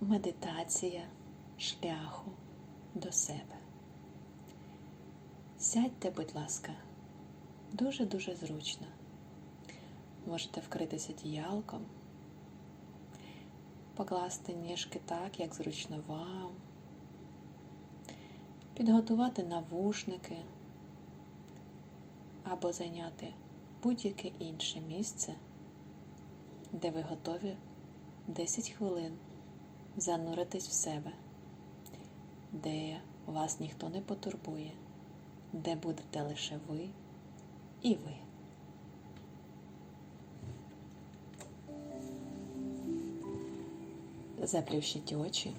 медитація шляху до себе. Сядьте, будь ласка, дуже-дуже зручно. Можете вкритися діялком, покласти ніжки так, як зручно вам, підготувати навушники або зайняти будь-яке інше місце, де ви готові 10 хвилин зануритись в себе, де вас ніхто не потурбує, де будете лише ви і ви. Заплющіть очі.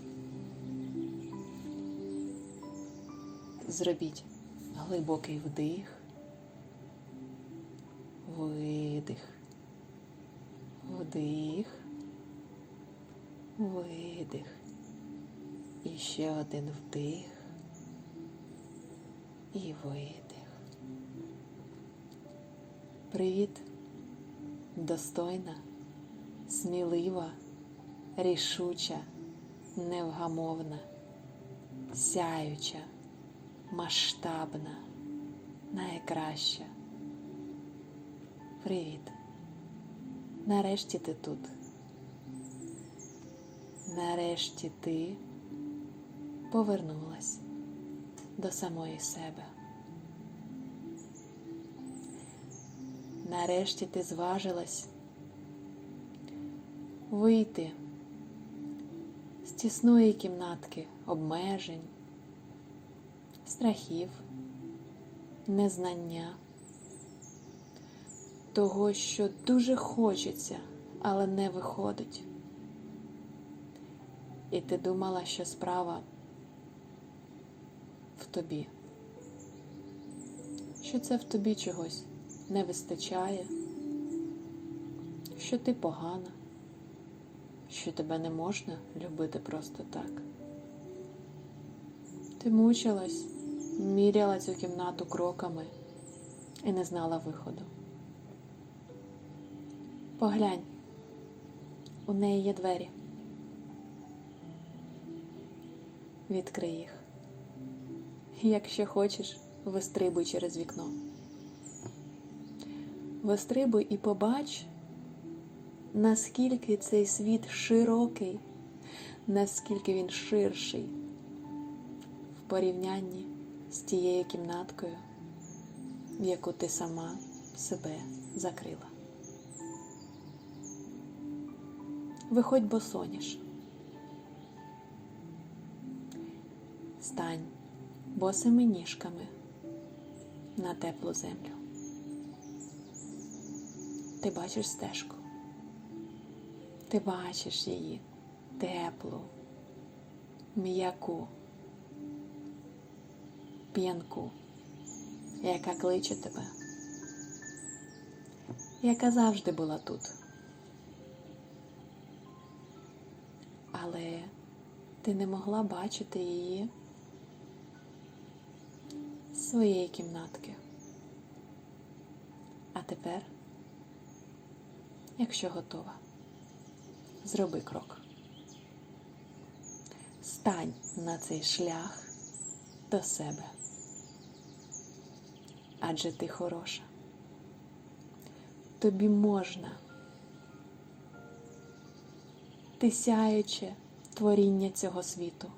Зробіть глибокий вдих, видих, вдих, видих. І ще один вдих і видих. Привіт, достойна, смілива, рішуча, невгамовна, сяюча, масштабна, найкраща. Привіт. Нарешті ти тут. Нарешті ти повернулась до самої себе. Нарешті ти зважилась вийти з тісної кімнатки обмежень, страхів, незнання, того, що дуже хочеться, але не виходить. І ти думала, що справа в тобі, що це в тобі чогось не вистачає, що ти погана, що тебе не можна любити просто так. Ти мучилась, міряла цю кімнату кроками і не знала виходу. Поглянь, у неї є двері. Відкрий їх. Якщо хочеш, вистрибуй через вікно. Вистрибуй і побач, наскільки цей світ широкий, наскільки він ширший в порівнянні з тією кімнаткою, в яку ти сама себе закрила. Виходь босоніж. Стань босими ніжками на теплу землю. Ти бачиш стежку. Ти бачиш її теплу, м'яку, п'янку, яка кличе тебе, яка завжди була тут. Але ти не могла бачити її своєї кімнатки. А тепер, якщо готова, зроби крок. Стань на цей шлях до себе. Адже ти хороша. Тобі можна. Ти сяюче творіння цього світу.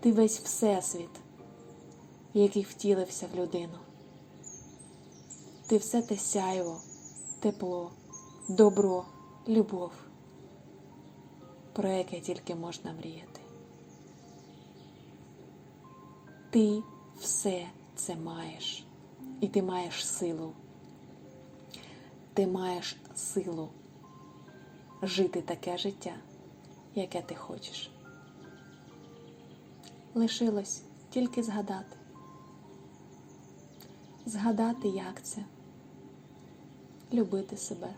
Ти весь всесвіт, який втілився в людину. Ти все те сяйво, тепло, добро, любов, про яке тільки можна мріяти. Ти все це маєш, і ти маєш силу. Ти маєш силу жити таке життя, яке ти хочеш. Лишилось тільки згадати. Згадати, як це, любити себе,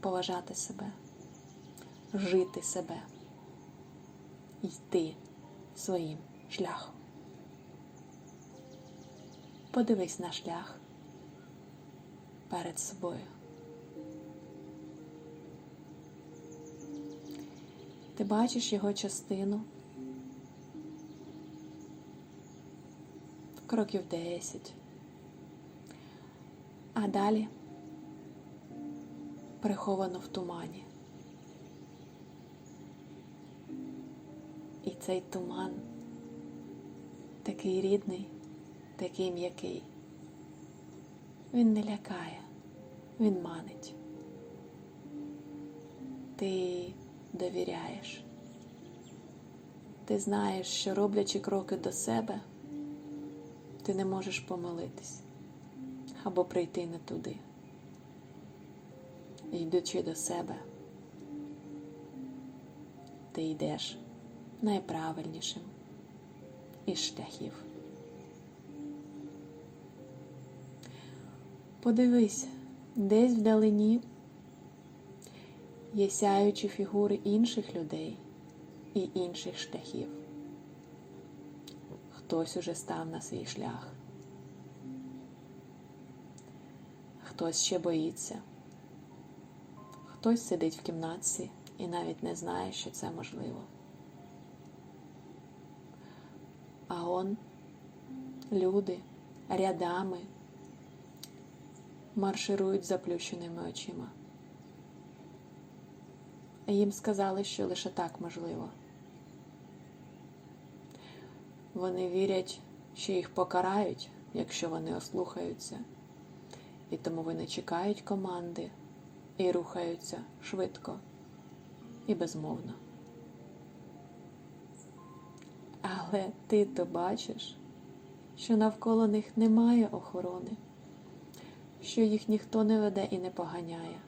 поважати себе, жити себе, йти своїм шляхом. Подивись на шлях перед собою. Ти бачиш його частину. Кроків 10. А далі приховано в тумані. І цей туман такий рідний, такий м'який. Він не лякає, він манить. Ти довіряєш. Ти знаєш, що роблячи кроки до себе, ти не можеш помилитись або прийти не туди. Йдучи до себе, ти йдеш найправильнішим із шляхів. Подивись, десь вдалині є сяючі фігури інших людей і інших шляхів. Хтось уже став на свій шлях, хтось ще боїться, хтось сидить в кімнатці і навіть не знає, що це можливо. А он люди рядами марширують заплющеними очима. Їм сказали, що лише так можливо. Вони вірять, що їх покарають, якщо вони ослухаються, і тому вони чекають команди і рухаються швидко і безмовно. Але ти то бачиш, що навколо них немає охорони, що їх ніхто не веде і не поганяє.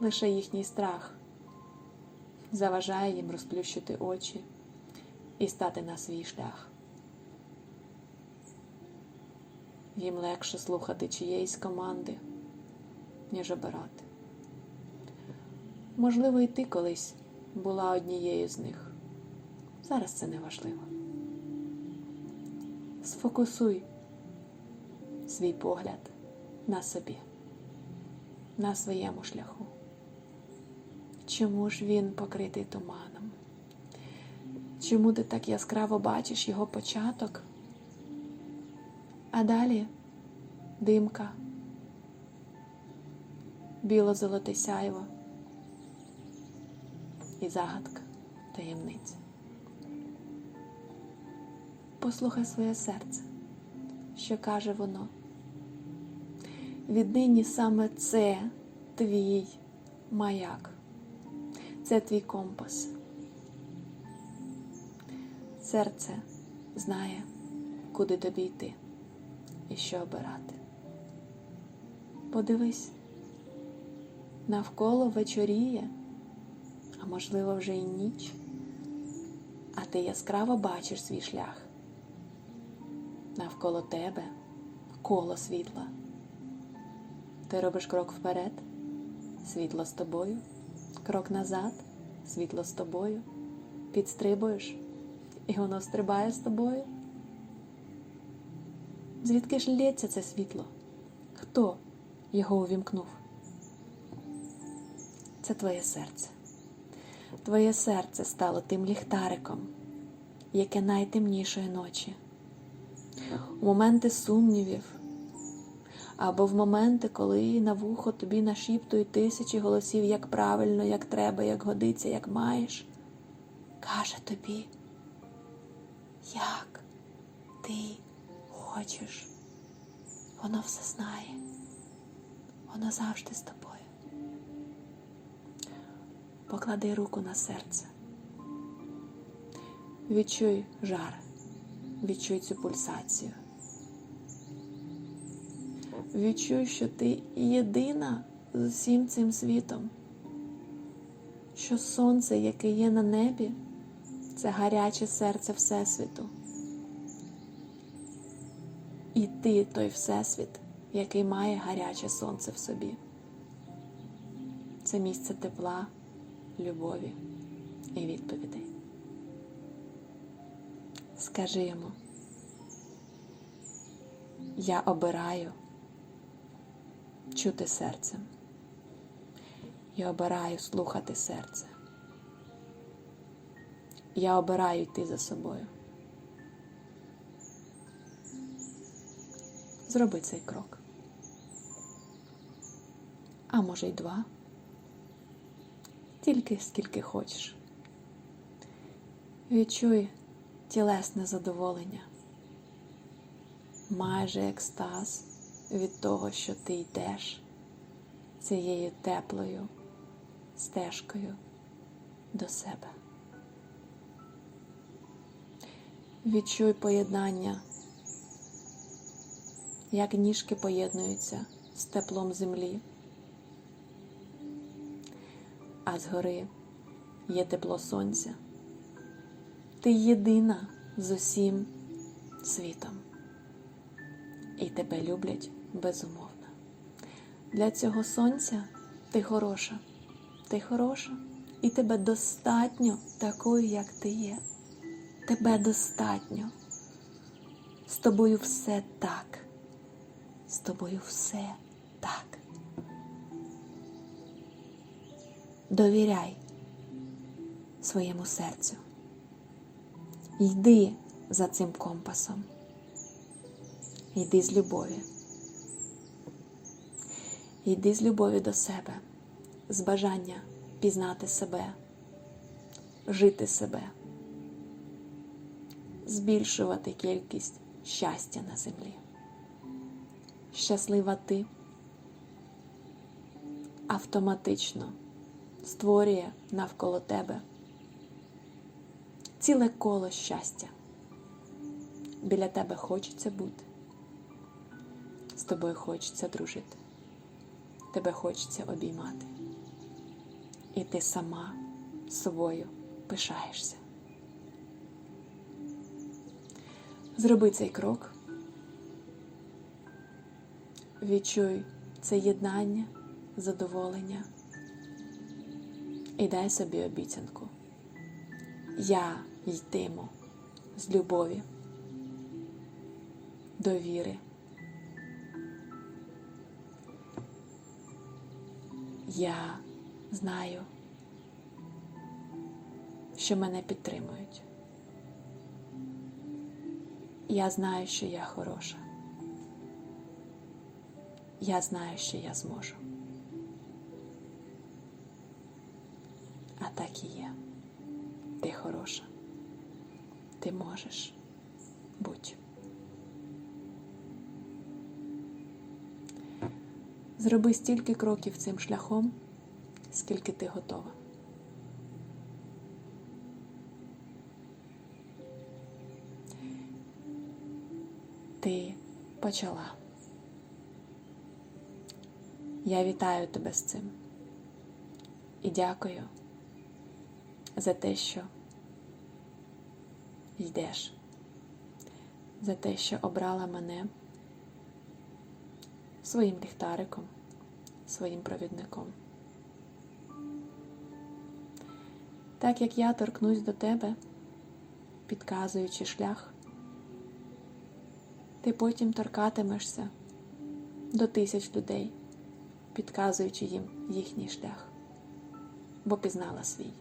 Лише їхній страх заважає їм розплющити очі і стати на свій шлях. Їм легше слухати чиєїсь команди, ніж обирати. Можливо, і ти колись була однією з них. Зараз це не важливо. Сфокусуй свій погляд на собі, на своєму шляху. Чому ж він покритий туманом? Чому ти так яскраво бачиш його початок? А далі димка, біло-золоте сяйво і загадка таємниця. Послухай своє серце, що каже воно. Віднині саме це твій маяк, це твій компас. Серце знає, куди тобі йти і що обирати. Подивись, навколо вечоріє, а можливо вже й ніч, а ти яскраво бачиш свій шлях. Навколо тебе коло світла. Ти робиш крок вперед, світло з тобою, крок назад, світло з тобою, підстрибуєш, і воно стрибає з тобою. Звідки ж лється це світло? Хто його увімкнув? Це твоє серце. Твоє серце стало тим ліхтариком, яке найтемнішої ночі. У моменти сумнівів, або в моменти, коли на вухо тобі нашіптують тисячі голосів, як правильно, як треба, як годиться, як маєш, каже тобі, як ти хочеш. Воно все знає, воно завжди з тобою. Поклади руку на серце. Відчуй жар, відчуй цю пульсацію. Відчуй, що ти єдина з усім цим світом, що сонце, яке є на небі, це гаряче серце Всесвіту. І ти той Всесвіт, який має гаряче сонце в собі. Це місце тепла, любові і відповідей. Скажи йому, я обираю чути серцем. Я обираю слухати серце. Я обираю йти за собою. Зроби цей крок. А може й два. Тільки скільки хочеш. Відчуй тілесне задоволення, майже екстаз від того, що ти йдеш цією теплою стежкою до себе. Відчуй поєднання, як ніжки поєднуються з теплом землі, а згори є тепло сонця. Ти єдина з усім світом. І тебе люблять безумовно. Для цього сонця ти хороша, ти хороша, і тебе достатньо такою, як ти є. Тебе достатньо. З тобою все так. З тобою все так. Довіряй своєму серцю. Йди за цим компасом. Йди з любові. Йди з любові до себе, з бажання пізнати себе, жити себе, збільшувати кількість щастя на землі. Щаслива ти автоматично створює навколо тебе ціле коло щастя. Біля тебе хочеться бути, з тобою хочеться дружити, тебе хочеться обіймати. І ти сама собою пишаєшся. Зроби цей крок, відчуй це єднання, задоволення і дай собі обіцянку. Я йтиму з любові, довіри. Я знаю, що мене підтримують. Я знаю, що я хороша. Я знаю, що я зможу. А так і є. Ти хороша. Ти можеш будь. Зроби стільки кроків цим шляхом, скільки ти готова. Ти почала. Я вітаю тебе з цим. І дякую за те, що йдеш, за те, що обрала мене своїм ліхтариком, своїм провідником. Так як я торкнусь до тебе, підказуючи шлях, ти потім торкатимешся до тисяч людей, підказуючи їм їхній шлях, бо пізнала свій.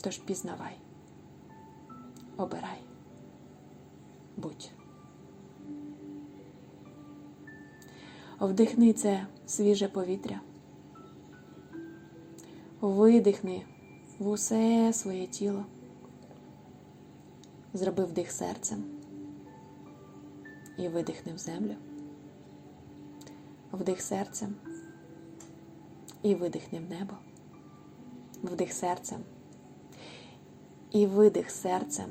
Тож пізнавай, обирай, будь. Вдихни це свіже повітря, видихни в усе своє тіло, зроби вдих серцем. І видихни в землю, вдих серцем і видихни в небо, вдих серцем і видих серцем,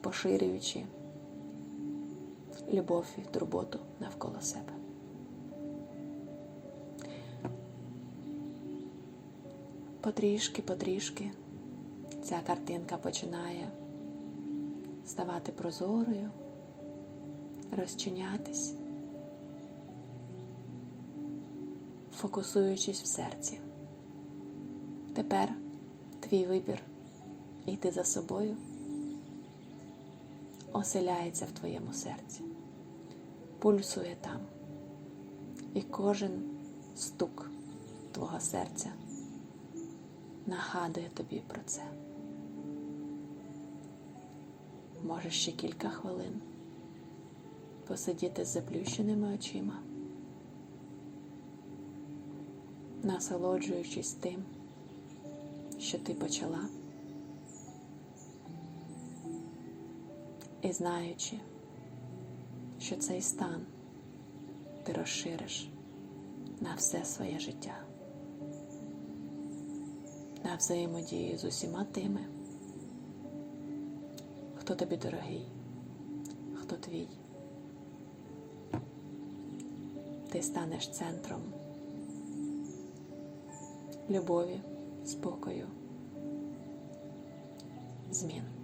поширюючи любов і турботу навколо себе. Потрішки, потрішки ця картинка починає ставати прозорою, розчинятись, фокусуючись в серці. Тепер твій вибір. Йти за собою. Оселяється в твоєму серці, пульсує там, і кожен стук твого серця нагадує тобі про це. Можеш ще кілька хвилин посидіти з заплющеними очима, насолоджуючись тим, що ти почала, і знаючи, що цей стан ти розшириш на все своє життя, на взаємодію з усіма тими, хто тобі дорогий, хто твій. Ти станеш центром любові, спокою, змін.